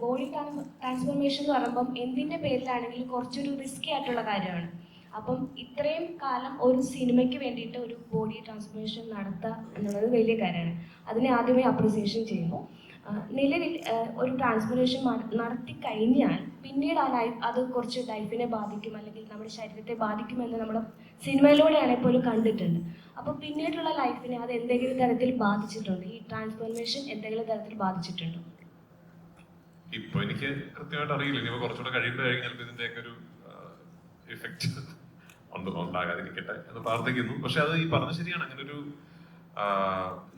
Body transformation എന്ന് പറയുമ്പം എന്തിന്റെ പേരിലാണെങ്കിലും കുറച്ചൊരു റിസ്കി ആയിട്ടുള്ള കാര്യമാണ്. അപ്പം ഇത്രയും കാലം ഒരു സിനിമയ്ക്ക് വേണ്ടിയിട്ട് ഒരു ബോഡി ട്രാൻസ്ഫോർമേഷൻ നടത്തുക എന്നുള്ളത് വലിയ കാര്യമാണ്. അതിനെ ആദ്യമേ അപ്രിസിയേഷൻ ചെയ്യുന്നു. നിലവിൽ ഒരു ട്രാൻസ്ഫോർമേഷൻ നടത്തി കഴിഞ്ഞാൽ പിന്നീട് ആ ലൈഫ് അത് കുറച്ച് ലൈഫിനെ ബാധിക്കും അല്ലെങ്കിൽ നമ്മുടെ ശരീരത്തെ ബാധിക്കുമെന്ന് നമ്മുടെ സിനിമയിലൂടെയാണെങ്കിൽ പോലും കണ്ടിട്ടുണ്ട്. അപ്പോൾ പിന്നീടുള്ള ലൈഫിനെ അത് എന്തെങ്കിലും തരത്തിൽ ബാധിച്ചിട്ടുണ്ടോ? ഈ ട്രാൻസ്ഫോർമേഷൻ എന്തെങ്കിലും തരത്തിൽ ബാധിച്ചിട്ടുണ്ടോ? ഇപ്പൊ എനിക്ക് കൃത്യമായിട്ട് അറിയില്ല. ഇനി കുറച്ചുകൂടെ കഴിയുമ്പോഴായിരിക്കും ചിലപ്പോൾ ഇതിന്റെയൊക്കെ ഒരു ഇഫക്റ്റ് ഉണ്ട് ഉണ്ടാകാതിരിക്കട്ടെ എന്ന് പ്രാർത്ഥിക്കുന്നു. പക്ഷെ അത് ഈ പറഞ്ഞ ശരിയാണ്. അങ്ങനെ ഒരു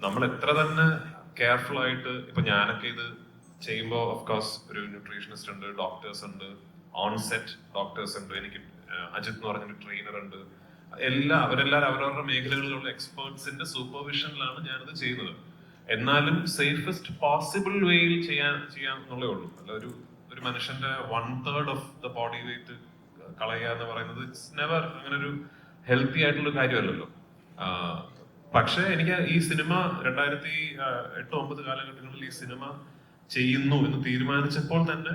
നമ്മൾ എത്ര തന്നെ കെയർഫുൾ ആയിട്ട് ഇപ്പൊ ഞാനൊക്കെ ഇത് ചെയ്യുമ്പോൾ ഓഫ്കോഴ്സ് ഒരു ന്യൂട്രീഷനിസ്റ്റ് ഉണ്ട് ഡോക്ടേഴ്സ് ഉണ്ട് ഓൺസെറ്റ് ഡോക്ടേഴ്സ് ഉണ്ട് എനിക്ക് അജിത് എന്ന് പറഞ്ഞൊരു ട്രെയിനർ ഉണ്ട്. എല്ലാ അവരെല്ലാവരും അവരവരുടെ മേഖലകളിലുള്ള എക്സ്പേർട്സിന്റെ സൂപ്പർവിഷനിലാണ് ഞാനിത് ചെയ്യുന്നത്. എന്നാലും സേഫസ്റ്റ് പോസിബിൾ വേയിൽ ചെയ്യാൻ ചെയ്യാൻ എന്നുള്ളേ ഉള്ളൂ. അല്ല ഒരു ഒരു മനുഷ്യന്റെ one third of the body weight കളയുക എന്ന് പറയുന്നത് ഇറ്റ്സ് നെവർ അങ്ങനെ ഒരു ഹെൽത്തി ആയിട്ടുള്ള കാര്യമല്ലല്ലോ പക്ഷെ എനിക്ക് ഈ സിനിമ രണ്ടായിരത്തി എട്ട് ഒമ്പത് കാലഘട്ടങ്ങളിൽ ഈ സിനിമ ചെയ്യുന്നു എന്ന് തീരുമാനിച്ചപ്പോൾ തന്നെ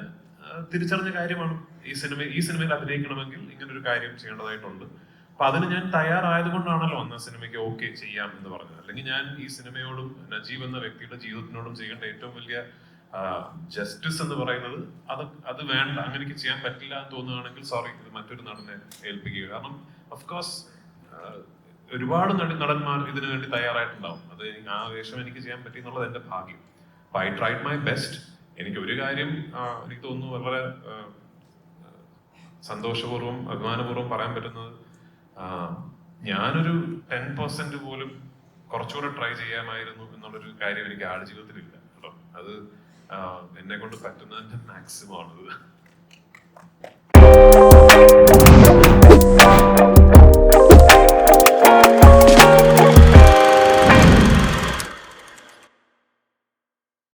തിരിച്ചറിഞ്ഞ കാര്യമാണ് ഈ സിനിമ ഈ സിനിമയിൽ അഭിനയിക്കണമെങ്കിൽ ഇങ്ങനൊരു കാര്യം ചെയ്യേണ്ടതായിട്ടുണ്ട്. അപ്പൊ അതിന് ഞാൻ തയ്യാറായത് കൊണ്ടാണല്ലോ അന്ന് സിനിമയ്ക്ക് ഓക്കെ ചെയ്യാം എന്ന് പറഞ്ഞത്. അല്ലെങ്കിൽ ഞാൻ ഈ സിനിമയോടും നജീബ് എന്ന വ്യക്തിയുടെ ജീവിതത്തിനോടും ചെയ്യേണ്ട ഏറ്റവും വലിയ ജസ്റ്റിസ് എന്ന് പറയുന്നത് അത് അത് വേണ്ട. അങ്ങനെ ചെയ്യാൻ പറ്റില്ല എന്ന് തോന്നുകയാണെങ്കിൽ സോറി ഇത് മറ്റൊരു നടനെ ഏൽപ്പിക്കുക കാരണം ഓഫ് കോഴ്സ് ഒരുപാട് നടി നടന്മാർ ഇതിനു വേണ്ടി തയ്യാറായിട്ടുണ്ടാവും. അത് ആ വേഷം എനിക്ക് ചെയ്യാൻ പറ്റി എന്നുള്ളത് എന്റെ ഭാഗ്യം. അപ്പൊ ഐ ട്രൈഡ് മൈ ബെസ്റ്റ് എനിക്ക് ഒരു കാര്യം എനിക്ക് തോന്നുന്നു വളരെ സന്തോഷപൂർവം അഭിമാനപൂർവം പറയാൻ പറ്റുന്നത് ഞാനൊരു ടെൻ പെർസെന്റ് പോലും കുറച്ചുകൂടെ ട്രൈ ചെയ്യാമായിരുന്നു എന്നുള്ളൊരു കാര്യം എനിക്ക് ഇല്ല കേട്ടോ. അത് എന്നെ കൊണ്ട് പറ്റുന്നതിന്റെ മാക്സിമം ആണത്.